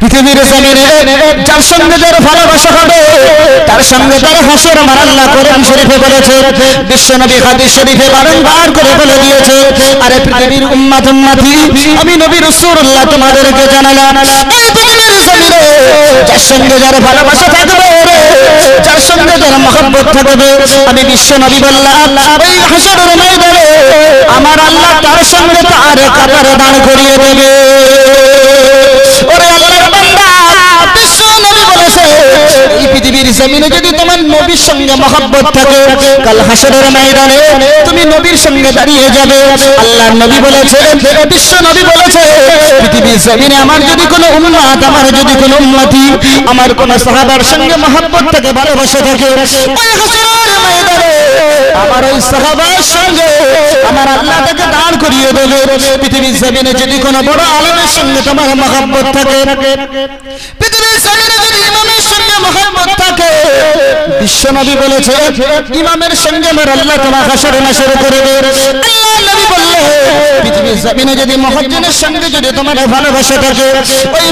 পৃথিবীর জমিনে যার সঙ্গে যার ভালোবাসা হবে, তার সঙ্গে তার হাসর আমার আল্লাহ কোরআন শরীফে বলেছে, বিশ্ব নবী হাদিস শরীফে বারংবার করে বলে দিয়েছে, আরে পৃথিবীর উম্মাত উম্মাতি আমি নবী রাসূলুল্লাহ তোমাদেরকে জানালাম, এই জমিনে যার সঙ্গে যার ভালোবাসা থাকবে, যার সঙ্গে যার মহব্বত থাকবে, আমি বিশ্ব নবী বললাম, ওই হাসরের ময়দানে আমার আল্লাহ তার সঙ্গে তার কাতার দাঁড় করিয়ে দেবে। ওরে আল্লাহর এই পৃথিবীর জমিনে যদি তোমার নবীর সঙ্গে মহব্বত থাকে, কাল হাসরের ময়দানে তুমি নবীর সঙ্গে দাঁড়িয়ে যাবে। আল্লাহর নবী বলেছে বিশ্ব নবী বলেছে, পৃথিবীর জমিনে আমার যদি কোনো উম্মাত, আমার যদি কোনো উম্মতি, আমার কোনো সাহাবার সঙ্গে মহব্বত থাকে, ভালোবাসা থাকে আমার ওই সাহাবার সঙ্গে আমার আল্লাহ তাকে দাঁড় করিয়ে দেবে। পৃথিবীর জমিনে যদি কোনো বড় আলমের সঙ্গে তোমার মহব্বত থাকে, পৃথিবীর জমিনে যদি ইমামের মহব্বত থাকে বিশ্বনবী বলেছে, ইমামের সঙ্গে আমার আল্লাহ তোমার হাসরে নাসরে নবী বললে পৃথিবীর যদি যদি ভালোবাসা থাকে, ওই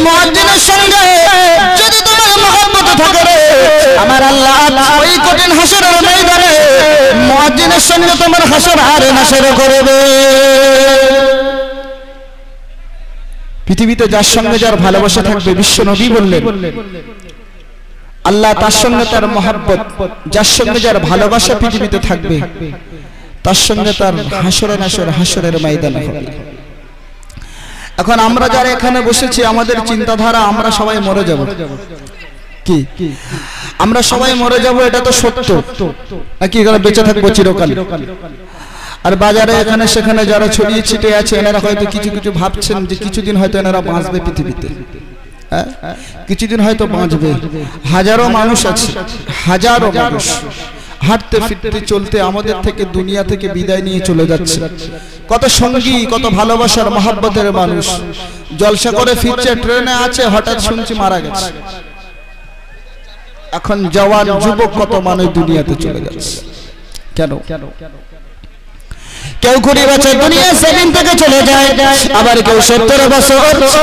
যদি তোমার আমার ওই তোমার পৃথিবীতে যার সঙ্গে যার ভালোবাসা থাকবে বিশ্ব নবী বললেন। আল্লাহ তার সঙ্গে তার মহাব্বত, যার সঙ্গে যার ভালোবাসা পৃথিবীতে থাকবে, তার সঙ্গে তার হাসরে নাসর, হাসরের ময়দানে হবে। এখন আমরা যারা এখানে বসেছি, আমাদের চিন্তাধারা, আমরা সবাই মরে যাব। কি? আমরা সবাই মরে যাব, এটা তো সত্য। নাকি এখানে বেঁচে থাকব চিরকাল? আর বাজারে এখানে সেখানে যারা ছড়িয়ে ছিটে আছে, এনারা হয়তো কিছু কিছু ভাবছেন যে কিছুদিন হয়তো এনারা বাঁচবে পৃথিবীতে? কিছুদিন হয়তো বাঁচবে। হাজারো মানুষ আছে। হাজারো মানুষ। হাঁটতে ফিরতে চলতে আমাদের থেকে দুনিয়া থেকে বিদায় নিয়ে চলে যাচ্ছে। কত সঙ্গী কত ভালোবাসার মহাব্বতের মানুষ। জলসা করে ফিরছে ট্রেনে আছে হঠাৎ শুনছি মারা গেছে। এখন জওয়ান যুবক কত মানুষ দুনিয়াতে চলে যাচ্ছে। কেন? কেউ কুড়ি বছর দুনিয়া সেদিন থেকে চলে যায়, আবার কেউ সত্তর বছর,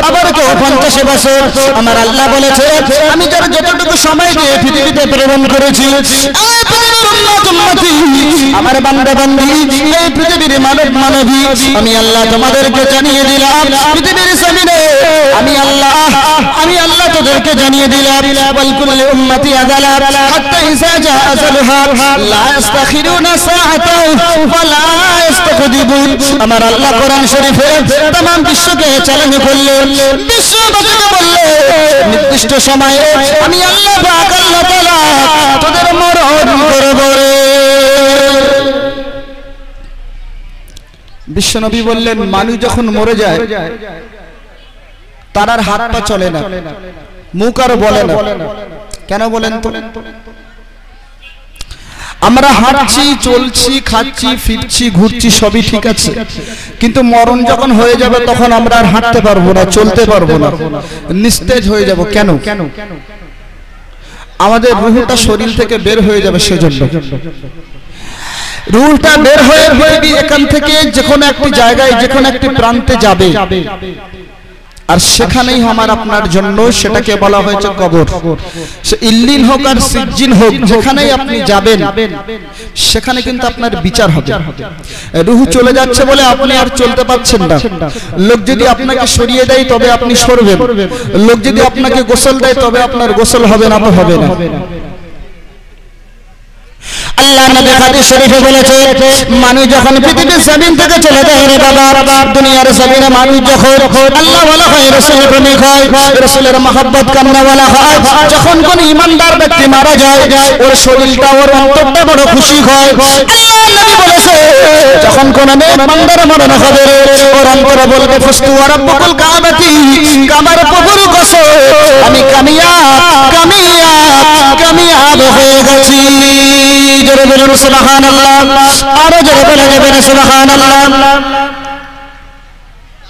আবার কেউ পঞ্চাশ বছর। আমার আল্লাহ বলেছে, আমি যার যতটুকু সময় দিয়ে পৃথিবীতে প্রেরণ করেছি আমার বান্দা বান্দি এই পৃথিবীর মানব মানবী, আমি আল্লাহ তোমাদেরকে জানিয়ে দিলাম, পৃথিবীর আমি আল্লাহ আমি আল্লাহ তোদেরকে জানিয়ে দিলাম বল কুল্লি উম্মতি আদালা হাত্তা ইসা জা আজালুহা লা ইস্তাখিরুনা সাআতাও ওয়া লা ইস্তাকদিবুন আমার আল্লাহ কোরআন শরীফে तमाम বিশ্বকে চ্যালেঞ্জ করলেন বিশ্ববাসীকে বললেন নির্দিষ্ট সময়ে আমি আল্লাহ পাক আল্লাহ তাআলা তোদের মরণ করব রে বিশ্বনবী বললেন মানুষ যখন মরে যায় তার আর হাত পা চলে না। মুখ আর বলে না। কেন বলেন তো? আমরা হাঁটছি, চলছি, খাচ্ছি, ফিরছি, ঘুরছি, সবই ঠিক আছে। কিন্তু মরণ যখন হয়ে যাবে তখন আমরা আর হাঁটতে পারব না, চলতে পারব না। নিস্তেজ হয়ে যাব। কেন? আমাদের রুহটা শরীর থেকে বের হয়ে যাবে সেজন্য। রুহটা বের হয়ে পৃথিবী এখান থেকে যে কোনো একটি জায়গায় যে কোনো একটি প্রান্তে যাবে। আর সেখানেই আমার আপনার জন্য সেটাকে বলা হয়েছে কবর। সে ইল্লিন হোক আর সিজ্জিন হোক, যেখানেই আপনি যাবেন, সেখানে কিন্তু আপনার বিচার হবে। রুহু চলে যাচ্ছে বলে আপনি আর চলতে পারছেন না। লোক যদি আপনাকে সরিয়ে দেয় তবে আপনি সরবেন। লোক যদি আপনাকে গোসল দেয় তবে আপনার গোসল হবে না তো হবে না। আল্লাহ নবী হাদিস শরীফে বলেছে, মানুষ যখন পৃথিবীর জমিন থেকে চলে যায়, রে বাবা, দুনিয়ার জমিনে মানুষ যখন আল্লাহ বলা হয়, রসুলের প্রেমিক হয়, রসুলের মহব্বত বলা হয়, যখন কোন ইমানদার ব্যক্তি মারা যায়, ওর শরীরটা, ওর বড় খুশি হয়। যখন কোন মরণ হবে, ওর বলবে, ফুস্তু কসম, আমি কামিয়া কামিয়া কামিয়াব হয়ে গেছি। জোরে বলুন আরও জোরে বলে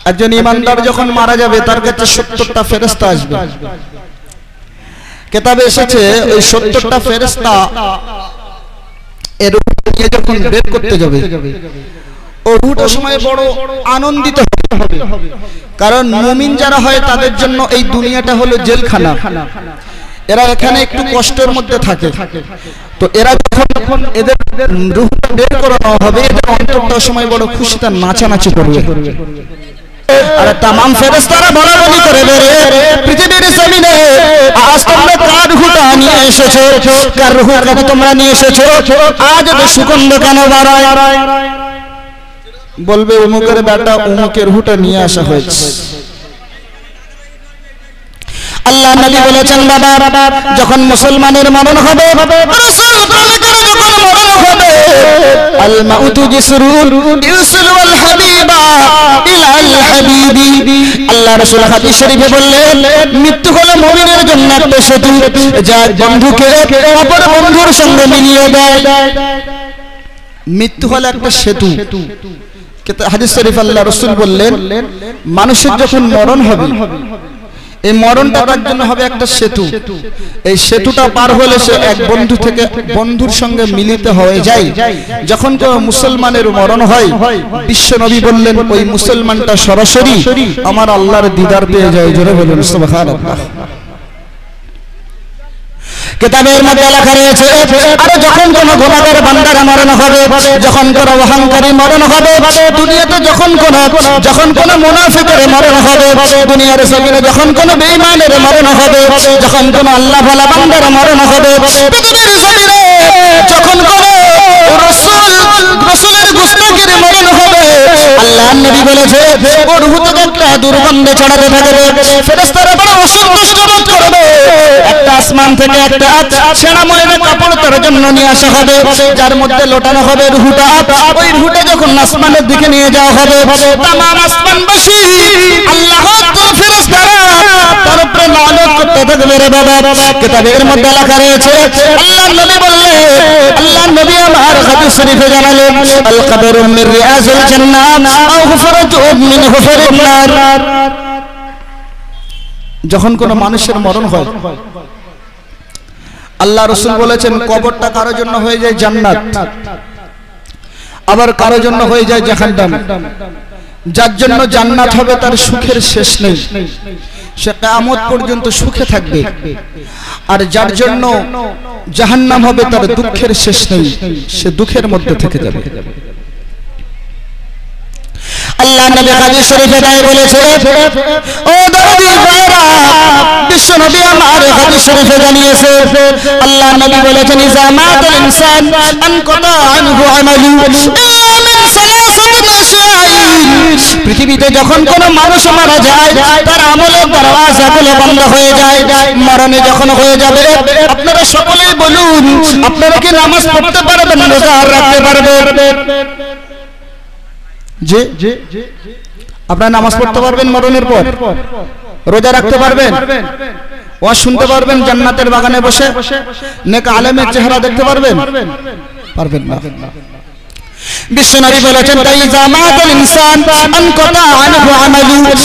একজন ইমানদার যখন মারা যাবে, তার কাছে সত্তরটা ফেরেস্তা আসবে। কেতাবে এসেছে, ওই সত্তরটা ফেরেস্তা এর নিয়ে যখন বের করতে যাবে সময় বড় আনন্দিত হবে। কারণ মুমিন যারা হয়, তাদের জন্য এই দুনিয়াটা হলো জেলখানা। এরা এখানে একটু কষ্টের মধ্যে থাকে। তো এরা যখন এদের রুহটা বের করানো হবে, এদের অন্তরটা সময় বড় খুশিতে নাচানাচি করবে। তামাম ফেরেশতারা বলা বলি করে বেরে পৃথিবীর জমিনে আজ তোমরা কার রুহটা নিয়ে এসেছ? কার রুহ কেন তোমরা নিয়ে এসেছ? আজ এত সুগন্ধ কেন বাড়ায়? বলবে, অমুকের বেটা অমুকের রুহটা নিয়ে আসা হয়েছে। আল্লাহ নবী বলেছেন, বাবা, যখন মুসলমানের মরণ হবে মৃত্যু হলো মুমিনের জন্য একটা সেতু, যা বন্ধুকে অপর বন্ধুর সঙ্গে মিলিয়ে দেয়। মৃত্যু হলো একটা সেতু। হাদিস শরীফ আল্লাহ রসুল বললেন, মানুষের যখন মরণ হবে এই মরণটা তার জন্য হবে একটা সেতু। এই সেতুটা পার হলে সে এক বন্ধু থেকে বন্ধুর সঙ্গে মিলিত হয়ে যায়। যখন কেউ মুসলমানের মরণ হয় বিশ্ব নবী বললেন ওই মুসলমানটা সরাসরি আমার আল্লাহর দিদার পেয়ে যায় জোরে বলুন। সুবহানাল্লাহ। কিতাবের মধ্যে লেখা রয়েছে, আরে যখন কোন গুনাহগার বান্দার মরণ হবে, যখন কোন অহংকারী মরণ হবে, দুনিয়াতে যখন কোন যখন কোন মুনাফিকের মরণ হবে, দুনিয়ার জমিনে যখন কোন বেঈমানের মরণ হবে, যখন কোন আল্লাহ ভোলা বান্দার মরণ হবে যখন কোন আল্লাহ নবী বলেছে ওর হুতে একটা দুর্গন্ধ ছড়াতে থাকবে, ফেরেশতারা বড় অসন্তুষ্ট করবে। একটা আসমান থেকে একটা ময়না কাপড় তার জন্য নিয়ে আসা হবে। যার মধ্যে লোটানো হবে রুহুটা। ওই রুহুটা যখন আসমানের দিকে নিয়ে যাওয়া হবে, তামাম আসমানবাসী আল্লাহ ফেরেশতারা তার উপরে লানত করতে থাকবে রে বাবা। কিতাবের মধ্যে লেখা রয়েছে আল্লাহ নবী বললেন আল্লাহ নবী আমার হাদিস জানালেন আল কবরু মির রিয়াজুল জান্নাত, আও হুফরাতুন মিন হুফারিন নার। যখন কোন মানুষের মরণ হয়, আল্লাহ রসুল বলেছেন, কবরটা কারও জন্য হয়ে যায় জান্নাত। আবার কারও জন্য হয়ে যায় জাহান্নাম। যার জন্য জান্নাত হবে তার সুখের শেষ নেই। সে কিয়ামত পর্যন্ত সুখে থাকবে। আর যার জন্য জাহান্নাম হবে তার দুঃখের শেষ নেই, সে দুঃখের মধ্যে থেকে যাবে। আল্লাহ নবী হাদিস শরীফে তাই বলেছে, ও বিশ্ব নবী আমার হাদিস শরীফে জানিয়েছে, আল্লাহ নবী বলেছেন, ইজা ইনসান, আন পৃথিবীতে যখন কোন মানুষ মারা যায়, তার আমলের দরওয়াজাগুলো বন্ধ হয়ে যায়, মরণে যখন হয়ে যাবে, আপনারা সকলেই বলুন, আপনারা কি নামাজ পড়তে পারবেন, রোজা রাখতে পারবেন? যে আপনারা নামাজ পড়তে পারবেন মরণের পর, রোজা রাখতে পারবেন, ওয়াজ শুনতে পারবেন, জান্নাতের বাগানে বসে, নেক আলেমের চেহারা দেখতে পারবেন পারবেন না। বিশ্বনবী বলেছেন তাই জামাতুল ইনসান আন কথা আনহু আমালু ইল্লা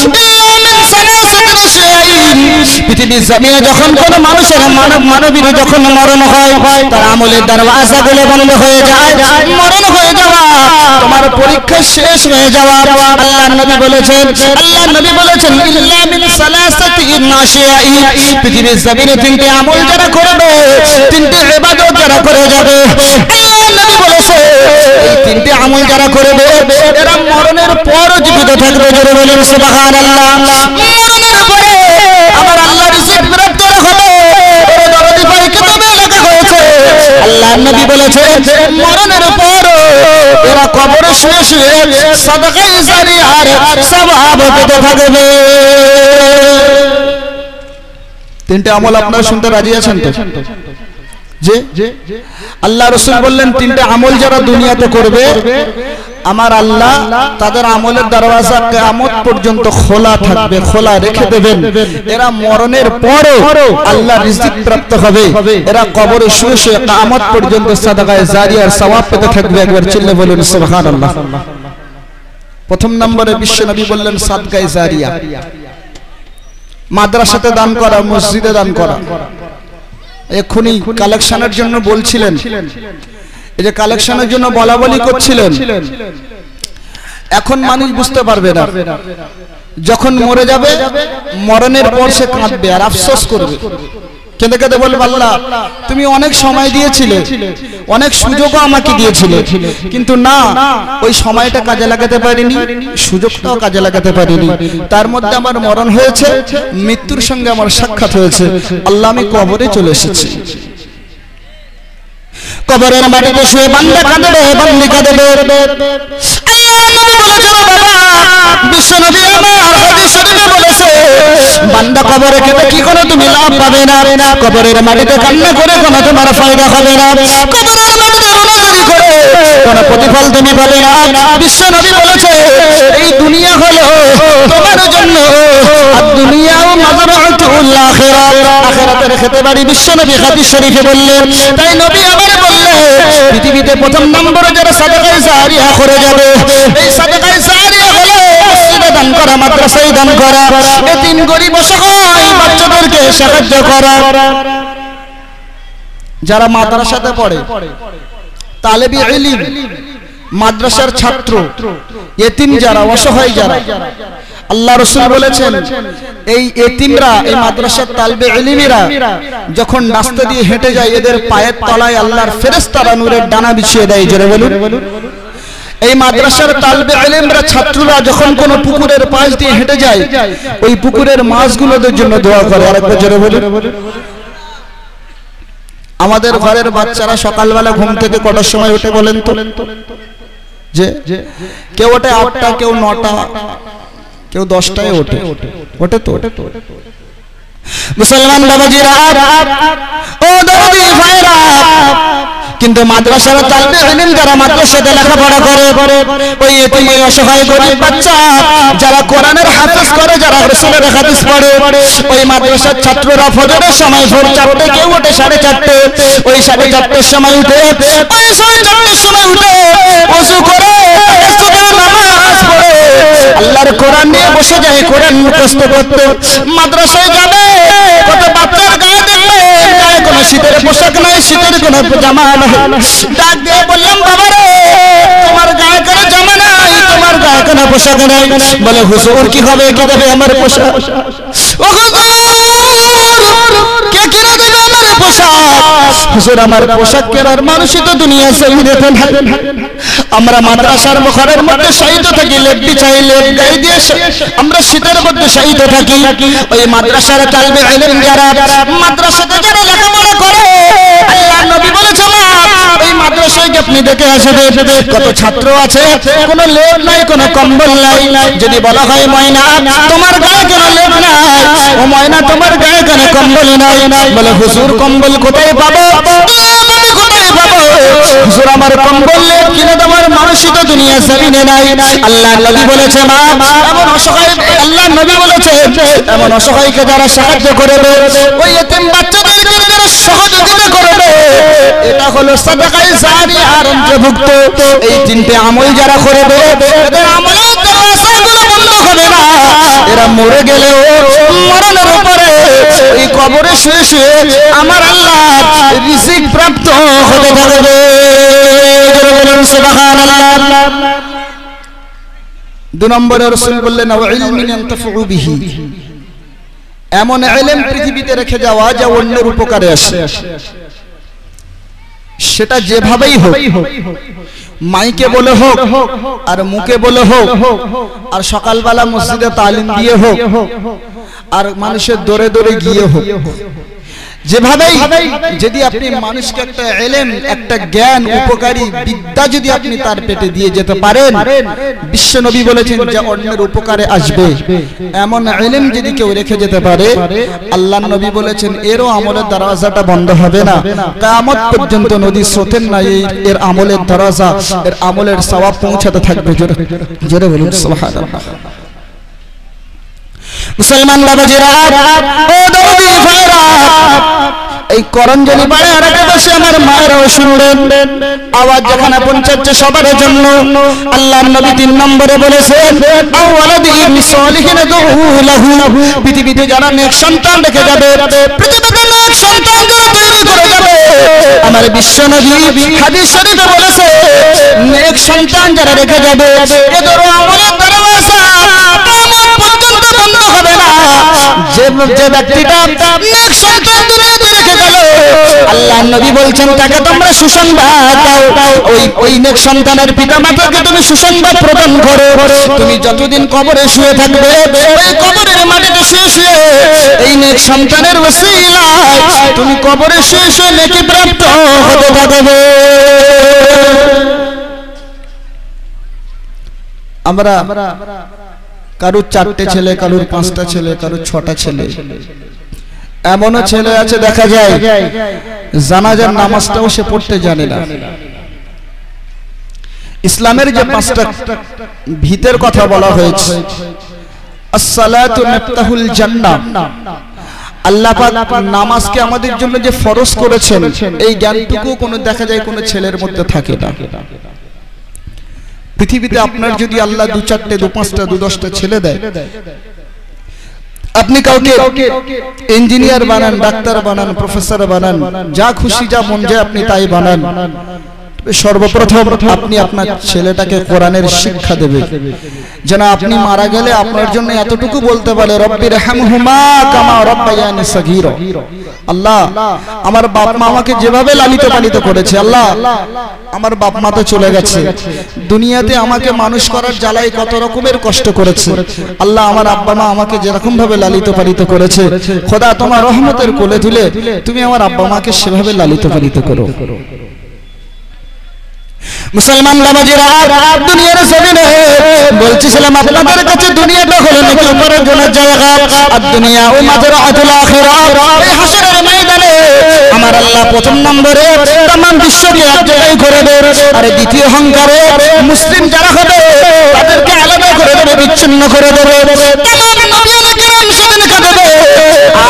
মিন আশয়াইন পৃথিবীর জমিনে যখন কোন মানুষের মানব মানবীর যখন মরণ হয়, তার আমলের দরওয়াজাগুলো বন্ধ হয়ে যায়। মরণ হয়ে যাওয়া, তোমার পরীক্ষা শেষ হয়ে যাওয়া। আল্লাহ নবী বলেছেন আল্লাহ নবী বলেছেন পৃথিবীর জমিনে তিনটি আমল যারা করবে, তিনটি ইবাদত যারা করে যাবে। আল্লাহ বলেছে এই তিনটি আমল যারা করবে, এরা মরণের পর জীবিত থাকবে। জোরে বলেন, সুবহানাল্লাহ মরণের পরে আমার আল্লাহ রিজিক প্রাপ্ত হবে এর দরদি পাই কিতাবে লেখা হয়েছে আল্লাহ নবী বলেছে, মরণের পর এরা কবরে শুয়ে শুয়ে জারিয়ার সবাব পেতে থাকবে। তিনটে আমল আপনারা শুনতে রাজি আছেন তো? যে আল্লাহ রসুল বললেন, তিনটে আমল যারা দুনিয়াতে করবে আমার আল্লাহ তাদের আমলের দরওয়াজা কিয়ামত পর্যন্ত খোলা থাকবে, খোলা রেখে দেবেন। এরা মরণের পরে আল্লাহ রিজিক প্রাপ্ত হবে। এরা কবরে শুয়ে শুয়ে কিয়ামত পর্যন্ত সাদাকায়ে জারিয়ার সওয়াব পেতে থাকবে। একবার চিল্লে বলুন, সুবহানাল্লাহ। প্রথম নম্বরে বিশ্ব নবী বললেন, সাদকায়ে জারিয়া। মাদ্রাসাতে দান করা, মসজিদে দান করা। এক্ষুনি কালেকশনের জন্য বলছিলেন। এই যে কালেকশনের জন্য বলা বলি করছিলেন এখন মানুষ বুঝতে পারবে না। যখন মরে যাবে মরণের পর সে কাঁদবে আর আফসোস করবে। কেঁদে কেঁদে বলবে আল্লাহ তুমি অনেক সময় দিয়েছিলে অনেক সুযোগও আমাকে দিয়েছিলে কিন্তু না ওই সময়টা কাজে লাগাতে পারিনি সুযোগটাও কাজে লাগাতে পারিনি। তার মধ্যে আমার মরণ হয়েছে মৃত্যুর সঙ্গে আমার সাক্ষাৎ হয়েছে। আল্লাহ আমি কবরে চলে এসেছি। কবরের মাটিতে শুয়ে বান্দা কাঁদবে, বান্দি কাঁদবে। শরীফে কি তুমি কবরের মাটিতে কান্না করে কোনো তোমার ফায়দা হবে না। কবরের মাটিতে রোনাজারি করে কোনো প্রতিফল তুমি পাবে না। বলেছে, এই দুনিয়া হলো তোমার জন্য দুনিয়াও মাযরাতুল আখিরাত। আখিরাতের খেতে বাড়ি বিশ্বনবী হাদিস শরীফে বললেন, তাই নবী আবার বললেন পৃথিবীতে প্রথম নম্বরে যারা সাদাকায়ে জারিয়া করে যাবে, এই সাদাকায়ে জারিয়া হলো দান করা, মাদ্রাসায় দান করা এতিম গরিব অসহায় বাচ্চাদেরকে সাহায্য করা। যারা মাদ্রাসাতে পড়ে, তালেবি ইলিম, মাদ্রাসার ছাত্র, এতিম যারা, অসহায় যারা আল্লাহ রসুল বলেছেন এই এতিমরা এই মাদ্রাসার তালবে এলিমিরা যখন রাস্তা দিয়ে হেঁটে যায় এদের পায়ের তলায় আল্লাহর ফেরেস্তারা নূরের ডানা বিছিয়ে দেয় জোরে বলুন। এই মাদ্রাসার তালবে আলেমরা ছাত্ররা যখন কোন পুকুরের পাশ দিয়ে হেঁটে যায় ওই পুকুরের মাছগুলোদের জন্য দোয়া করে। আরেকবার জোরে বলুন। আমাদের ঘরের বাচ্চারা সকালবেলা ঘুম থেকে কটার সময় উঠে বলেন তো? যে কেউ ওঠে আটটা কেউ নটা কেউ দশটায় ওঠে। ওঠে। তো? মুসলমান বাবাজিরা ও দাদি ভাইরা কিন্তু মাদ্রাসার তালবে ইলম যারা মাদ্রাসাতে লেখাপড়া করে ওই এতিম অসহায় গরিব বাচ্চা যারা কোরআনের হাফেজ করে যারা রাসূলের হাদিস পড়ে ওই মাদ্রাসার ছাত্ররা ফজরের সময় ভোর চারটে কেউ ওঠে সাড়ে চারটে ওই সাড়ে চারটের সময় উঠে ওই সাড়ে চারটের সময় উঠে ওযু করে আল্লাহর কোরআন নিয়ে বসে যায়, কোরআন মুখস্থ করতে। মাদ্রাসায় যাবে, কত বাচ্চার গায়ে দেখবে, গায়ে কোনো শীতের পোশাক নাই, শীতের কোনো জামা নাই। ডাক দিয়ে বললাম, বাবা রে, তোমার গায়ে কোনো জামা নাই, তোমার গায়ে কোনো পোশাক নাই। বলে, হুজুর, কি হবে, কি দেবে আমার পোশাক? ও হুজুর, কে কিনে দেবে আমার পোশাক? হুজুর, আমার পোশাক কেনার মানুষই তো দুনিয়া জমিনে থাকে আমরা মাদ্রাসার মুখরের মধ্যে শাহিদ থাকি লেপটি চাই লেপ গায়ে দিয়ে আমরা শীতের মধ্যে শাহিদ থাকি। ওই মাদ্রাসার তালবে ইলম যারা মাদ্রাসাতে যারা লেখাপড়া করে আল্লাহ নবী বলেছে মা ওই মাদ্রাসায় আপনি দেখে আসবে কত ছাত্র আছে? কোনো লেপ নাই কোনো কম্বল নাই। যদি বলা হয় ময়না তোমার গায়ে কেন লেপ নাই? ও ময়না তোমার গায়ে কেন কম্বল নাই। বলে হুজুর কম্বল কোথায় পাবো? হুজুর আমার কম্বল কিনে দেওয়ার মানুষই তো দুনিয়া জমিনে নাই। আল্লাহ নবী বলেছে, মা, এমন অসহায়, আল্লাহ নবী বলেছে, এমন অসহায়কে যারা সাহায্য করবে, ওই এতিম বাচ্চাদেরকে যারা সহযোগিতা করবে, এটা হলো সাদাকায়ে জারিয়ার অন্তর্ভুক্ত। এই তিনটে আমল যারা করবে এদের আমলের দরজাগুলো বন্ধ হবে না। এরা মরে গেলেও মরণের উপরে এই কবরে শুয়ে শুয়ে আমার আল্লাহ রিজিক প্রাপ্ত হতে পারবে দু নম্বরে রসুল বললেন এমন এলেম পৃথিবীতে রেখে যাওয়া যা অন্যের উপকারে আসে। সেটা যেভাবেই হোক, মাইকে বলে হোক আর মুখে বলে হোক আর সকালবেলা মসজিদে তালিম দিয়ে হোক আর মানুষের দরে দরে গিয়ে হোক। যেভাবেই যদি আপনি মানুষকে একটা এলেম একটা জ্ঞান উপকারী বিদ্যা যদি আপনি তার পেটে দিয়ে যেতে পারেন বিশ্ব নবী বলেছেন যে অন্যের উপকারে আসবে। এমন এলেম যদি কেউ রেখে যেতে পারে আল্লাহ নবী বলেছেন এরও আমলের দরওয়াজাটা বন্ধ হবে না। কামত পর্যন্ত নদী স্রোতের না এই এর আমলের দরওয়াজা এর আমলের সওয়াব পৌঁছাতে থাকবে। জোরে জোরে বলুন সুবহানাল্লাহ। মুসলমান বাবাজিরা এই করঞ্জলি পাড়ে আর বসে আমার মায়েরাও শুনলেন। আওয়াজ যেখানে পৌঁছাচ্ছে সবার জন্য। আল্লাহ নবী তিন নম্বরে বলেছেন পৃথিবীতে যারা নেক সন্তান রেখে যাবে, পৃথিবীতে নেক সন্তান তৈরি করে যাবে, আমার বিশ্ব নবী হাদিস শরীফে বলেছে, নেক সন্তান যারা রেখে যাবে এদের আমলের যে ব্যক্তিটা নেক সন্তান দুনিয়াতে রেখে গেল। আল্লাহ নবী বলছেন তাকে তোমরা সুসংবাদ দাও। ওই ওই নেক সন্তানের পিতা মাতাকে তুমি সুসংবাদ প্রদান করো। তুমি যতদিন কবরে শুয়ে থাকবে ওই কবরের মাটিতে শুয়ে শুয়ে এই নেক সন্তানের ওসিলায় তুমি কবরে শুয়ে শুয়ে নেকি প্রাপ্ত হতে থাকবে। আমরা কারুর চারটে ছেলে, কারুর পাঁচটা ছেলে, কারুর ছটা ছেলে। এমনও ছেলে আছে, দেখা যায়, জানাজার নামাজটাও সে পড়তে জানে না। ইসলামের যে পাঁচটা ভিতের কথা বলা হয়েছে নামাজকে আমাদের জন্য যে ফরজ করেছেন, এই জ্ঞানটুকু কোনো দেখা যায় কোনো ছেলের মধ্যে থাকে না। পৃথিবীতে আপনার যদি আল্লাহ দু চারটে দু পাঁচটা দু দশটা ছেলে দেয়। আপনি কাউকে ইঞ্জিনিয়ার বানান ডাক্তার বানান প্রফেসর বানান যা খুশি যা মন যায় আপনি তাই বানান। সর্বপ্রথম আপনি আপনার ছেলেটাকে কোরআনের শিক্ষা দেবে। যেন আপনি মারা গেলে আপনার জন্য এতটুকু বলতে পারে রব্বির হামহুমা কামা রব্বায়ানি সগীর। আল্লাহ আমার বাপ মা আমাকে যেভাবে লালিত পালিত করেছে আল্লাহ আমার বাপ মা তো চলে গেছে। দুনিয়াতে আমাকে মানুষ করার জ্বালায় কত রকমের কষ্ট করেছে। আল্লাহ আমার আব্বা মা আমাকে যেরকম ভাবে লালিত পালিত করেছে খোদা তোমার রহমতের কোলে তুলে তুমি আমার আব্বা মাকে সেভাবে লালিত পালিত করো। মুসলমান দুনিয়ার জমিনে বলছিলাম আপনাদের কাছে দুনিয়াটা হলো আমার আল্লাহ প্রথম নম্বরে তাম বিশ্বকে এক জায়গায় করে দেবে দ্বিতীয় অহংকারে মুসলিম যারা হবে, তাদেরকে আলাদা করে দেবে, বিচ্ছিন্ন করে দেবে।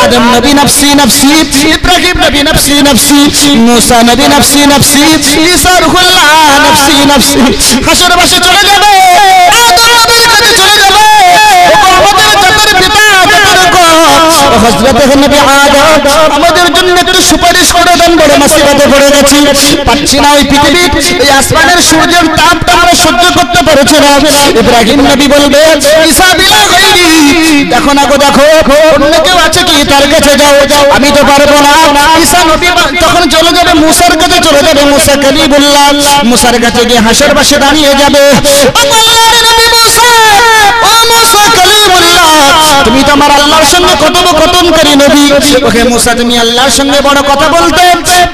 আদম নবী নফসি নফসি, ইব্রাহিম নবী নফসি নফসি, মুসা নবী নফসি নফসি, ঈসা রুহুল্লাহ নফসি নফসি। হাসর বাসে চলে যাবে আমাদের জাতের পিতা জাতের গো হযরত নবী আদম, আমাদের জন্য একটু সুপারিশ করে দেন, বড় মুসিবতে পড়ে গেছি। পাচ্ছি না ওই পৃথিবী এই আসমানের সূর্যের তাপটা আমরা সহ্য করতে পারছি না। ইব্রাহিম নবী বলবে, ঈসা বিলা দেখো না দেখো। অন্য কেউ আছে কি? তার কাছে যাও। আমি তো পারব না। তখন চলে যাবে মুসার কাছে, চলে যাবে মুসা কালিমুল্লাহ। মুসার কাছে গিয়ে হাসের পাশে দাঁড়িয়ে যাবে। মুসা, ও মুসা তুমি তো আমার আল্লাহর সঙ্গে কথোপকথনকারী নবী। ওকে মুসা, তুমি আল্লাহর সঙ্গে বড় কথা বলতে,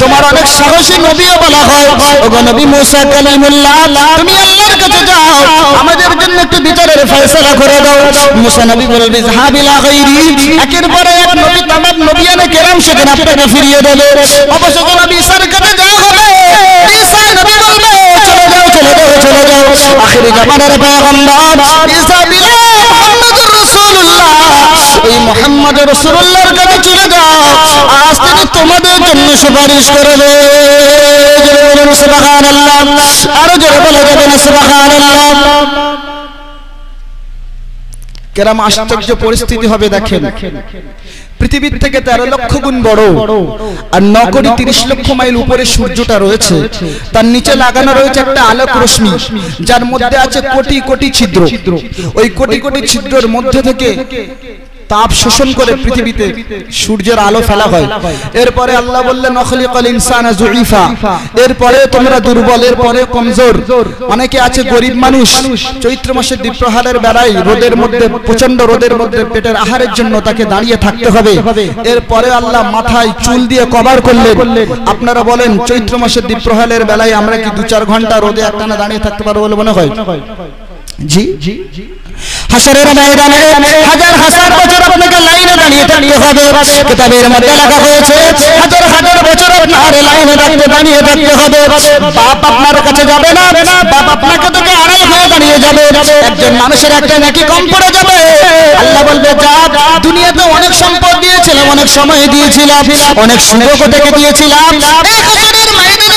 তোমার অনেক সাহসী নবীও বলা হয়। ওগো নবী মুসা কালিমুল্লাহ, তুমি আল্লাহর কাছে যাও, আমাদের জন্য একটু বিচারের ফয়সালা করে দাও। মুসা নবী বলবে, জাহাবিলা গায়রি। একের পরে এক নবী, তামাম নবিয়ানে কেরাম সেখানে আপনাকে ফিরিয়ে দেবে। অবশ্য নবী ঈসার কাছে যাওয়া হবে। ঈসা নবী বলবে, চলে যাও চলে যাও চলে যাও। আখিরি জামানার পয়গম্বর মুহাম্মদ রাসূলুল্লাহর কাছে চলে যাও আজ থেকে তোমাদের জন্য সুপারিশ করবে আরও জোরে বলে কেরাম, আশ্চর্য পরিস্থিতি হবে, দেখেন। পৃথিবীর থেকে তেরো লক্ষ গুণ বড় আর ন কোটি তিরিশ লক্ষ মাইল উপরে সূর্যটা রয়েছে। তার নিচে লাগানো রয়েছে একটা আলোক রশ্মি, যার মধ্যে আছে কোটি কোটি ছিদ্র। ওই কোটি কোটি ছিদ্রের মধ্যে থেকে তাপ শোষণ করে পৃথিবীতে সূর্যের আলো ফেলা হয়। এরপরে আল্লাহ বললেন নখলিকাল ইনসানা জুইফা। এরপরে তোমরা দুর্বল এরপরে কমজোর। অনেকে আছে গরিব মানুষ। চৈত্র মাসের দ্বীপ্রহারের বেলায় রোদের মধ্যে প্রচণ্ড রোদের মধ্যে পেটের আহারের জন্য তাকে দাঁড়িয়ে থাকতে হবে। এরপরে আল্লাহ মাথায় চুল দিয়ে কভার করলেন। আপনারা বলেন চৈত্র মাসের দ্বীপ্রহারের বেলায় আমরা কি দু চার ঘণ্টা রোদে একটানা দাঁড়িয়ে থাকতে পারব বলে মনে হয়। জি। হাসরের ময়দানে হাজার হাজার বছর আপনাকে লাইনে দাঁড়িয়ে দাঁড়িয়ে হবে। কিতাবের মধ্যে লেখা হয়েছে হাজার হাজার বছর আপনার লাইনে দাঁড়িয়ে দাঁড়িয়ে দাঁড়িয়ে হবে। বাপ আপনার কাছে যাবে না বাপ আপনাকে আড়াই হয়ে দাঁড়িয়ে যাবে। একজন মানুষের একটা নাকি কম পড়ে যাবে। আল্লাহ বলবে যা দুনিয়াতে অনেক সম্পদ দিয়েছিলাম অনেক সময় দিয়েছিলাম অনেক সুযোগ থেকে দিয়েছিলাম। এই হাসরের ময়দানে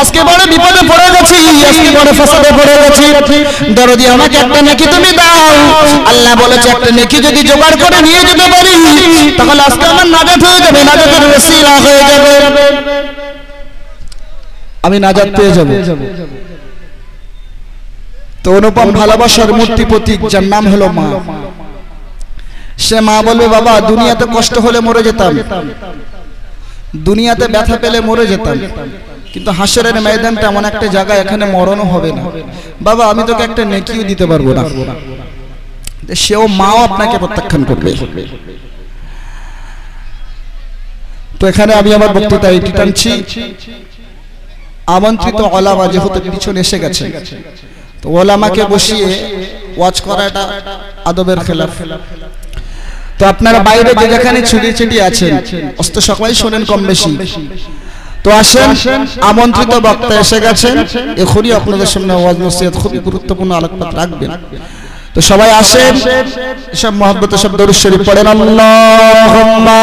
আজকে বড় বিপদে পড়ে গেছি, আজকে বড় ফসাদে পড়ে গেছি। দরদি, আমাকে একটা নেকি তুমি দাও। আল্লাহ বলেছে, একটা নেকি যদি জোগাড় করে নিয়ে যেতে পারি তাহলে আজকে আমার নাজাত হয়ে যাবে, নাজাতের ওসিলা হয়ে যাবে। আমি নাজাত পেয়ে যাব। তো অনুপম ভালোবাসার মূর্তি প্রতীক, যার নাম হলো মা। সে মা বলবে, বাবা, দুনিয়াতে কষ্ট হলে মরে যেতাম। দুনিয়াতে ব্যথা পেলে মরে যেতাম। কিন্তু হাসরের ময়দানটা এমন একটা জায়গা, এখানে মরণও হবে না। বাবা, আমি তোকে একটা নেকিও দিতে পারব না। সেও মাও আপনাকে প্রত্যাখ্যান করবে। তো এখানে আমি আমার বক্তৃতা এটি টানছি। আমন্ত্রিত অলামা যেহেতু পিছনে এসে গেছে, তো ওলামাকে বসিয়ে ওয়াচ করাটা আদবের খেলাফ। তো আপনারা বাইরে যে যেখানে ছড়িয়ে ছিটিয়ে আছেন, অস্ত সবাই শোনেন কম বেশি। তো আসেন আমন্ত্রিত বক্তা এসে গেছেন। এখনই আপনাদের সামনে ওয়াজ নসিহত খুবই গুরুত্বপূর্ণ আলোকপাত রাখবেন। তো সবাই আসেন। সব মহব্বত সব দরুদ শরীফ পড়েন। আল্লাহুম্মা